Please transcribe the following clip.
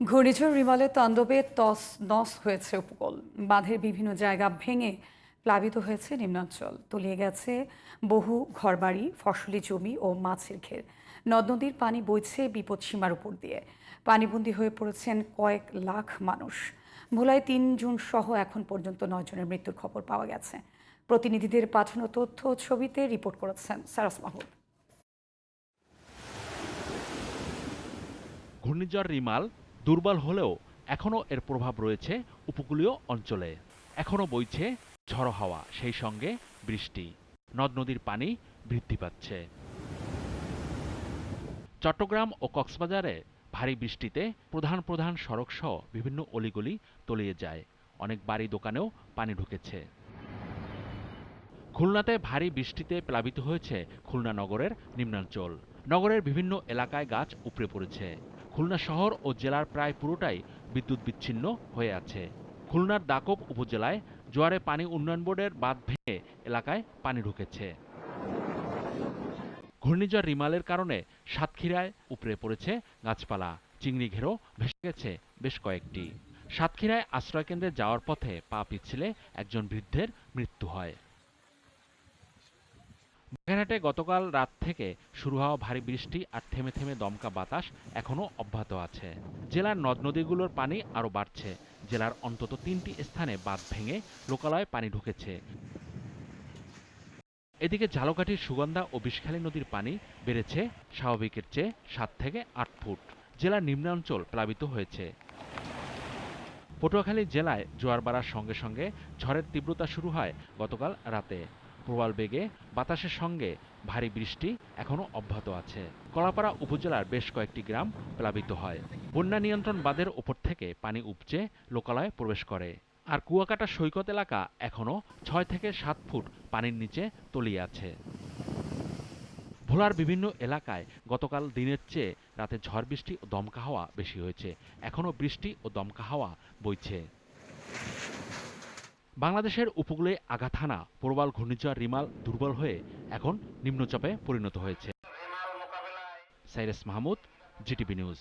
ঘূর্ণিঝড় রিমালের তাণ্ডবে তস নস হয়েছে উপকূল। বাঁধের বিভিন্ন জায়গা ভেঙে প্লাবিত হয়েছে নিম্নাঞ্চল। তলিয়ে গেছে বহু ঘরবাড়ি, ফসলি জমি ও মাছের ঘের। নদ নদীর পানি বইছে বিপদসীমার উপর দিয়ে। পানিবন্দী হয়ে পড়েছেন কয়েক লাখ মানুষ। ভোলায় তিন জুন সহ এখন পর্যন্ত নয় জনের মৃত্যুর খবর পাওয়া গেছে। প্রতিনিধিদের পাঠানো তথ্য ছবিতে রিপোর্ট করেছেন সারাস মাহমুদ। ঘূর্ণিঝড় রিমাল দুর্বল হলেও এখনও এর প্রভাব রয়েছে উপকূলীয় অঞ্চলে। এখনও বইছে ঝড়ো হাওয়া, সেই সঙ্গে বৃষ্টি। নদ নদীর পানি বৃদ্ধি পাচ্ছে। চট্টগ্রাম ও কক্সবাজারে ভারী বৃষ্টিতে প্রধান প্রধান সড়কসহ বিভিন্ন অলিগলি তলিয়ে যায়। অনেক বাড়ি দোকানেও পানি ঢুকেছে। খুলনাতে ভারী বৃষ্টিতে প্লাবিত হয়েছে খুলনা নগরের নিম্নাঞ্চল। নগরের বিভিন্ন এলাকায় গাছ উপড়ে পড়েছে। খুলনা শহর ও জেলার প্রায় পুরোটাই বিদ্যুৎ বিচ্ছিন্ন হয়ে আছে। খুলনার দাকব উপজেলায় জোয়ারে পানি উন্নয়ন বোর্ডের বাঁধ ভেঙে এলাকায় পানি ঢুকেছে। ঘূর্ণিঝড় রিমালের কারণে সাতক্ষীরায় উপড়ে পড়েছে গাছপালা। চিংড়ি ঘেরো ভেসে গেছে বেশ কয়েকটি। সাতক্ষীরায় আশ্রয়কেন্দ্রে যাওয়ার পথে পা পিছলে একজন বৃদ্ধের মৃত্যু হয়। বাগেরহাটে গতকাল রাত থেকে শুরু হওয়া ভারী বৃষ্টি আর থেমে থেমে দমকা বাতাস এখনও অব্যাহত আছে। জেলার নদ নদীগুলোর পানি আরও বাড়ছে। জেলার অন্তত তিনটি স্থানে বাঁধ ভেঙে লোকালয়ে পানি ঢুকেছে। এদিকে ঝালকাঠির, সুগন্ধা ও বিষখালী নদীর পানি বেড়েছে স্বাভাবিকের চেয়ে সাত থেকে আট ফুট। জেলার নিম্নাঞ্চল প্লাবিত হয়েছে। পটুয়াখালী জেলায় জোয়ার বাড়ার সঙ্গে সঙ্গে ঝড়ের তীব্রতা শুরু হয় গতকাল রাতে। প্রবল বেগে বাতাসের সঙ্গে ভারী বৃষ্টি এখনও অব্যাহত আছে। কলাপাড়া উপজেলার বেশ কয়েকটি গ্রাম প্লাবিত হয়। বন্যা নিয়ন্ত্রণ বাঁধের ওপর থেকে পানি উপচে লোকালয়ে প্রবেশ করে। আর কুয়াকাটা সৈকত এলাকা এখনও ছয় থেকে সাত ফুট পানির নিচে তলিয়ে আছে। ভোলার বিভিন্ন এলাকায় গতকাল দিনের চেয়ে রাতে ঝড় বৃষ্টি ও দমকা হাওয়া বেশি হয়েছে। এখনও বৃষ্টি ও দমকা হাওয়া বইছে। বাংলাদেশের উপকূলে আঘাত হানা, প্রবাল ঘূর্ণিঝড়, রিমাল দুর্বল হয়ে এখন নিম্নচাপে পরিণত হয়েছে। Cyrus Mahmud, GTV news.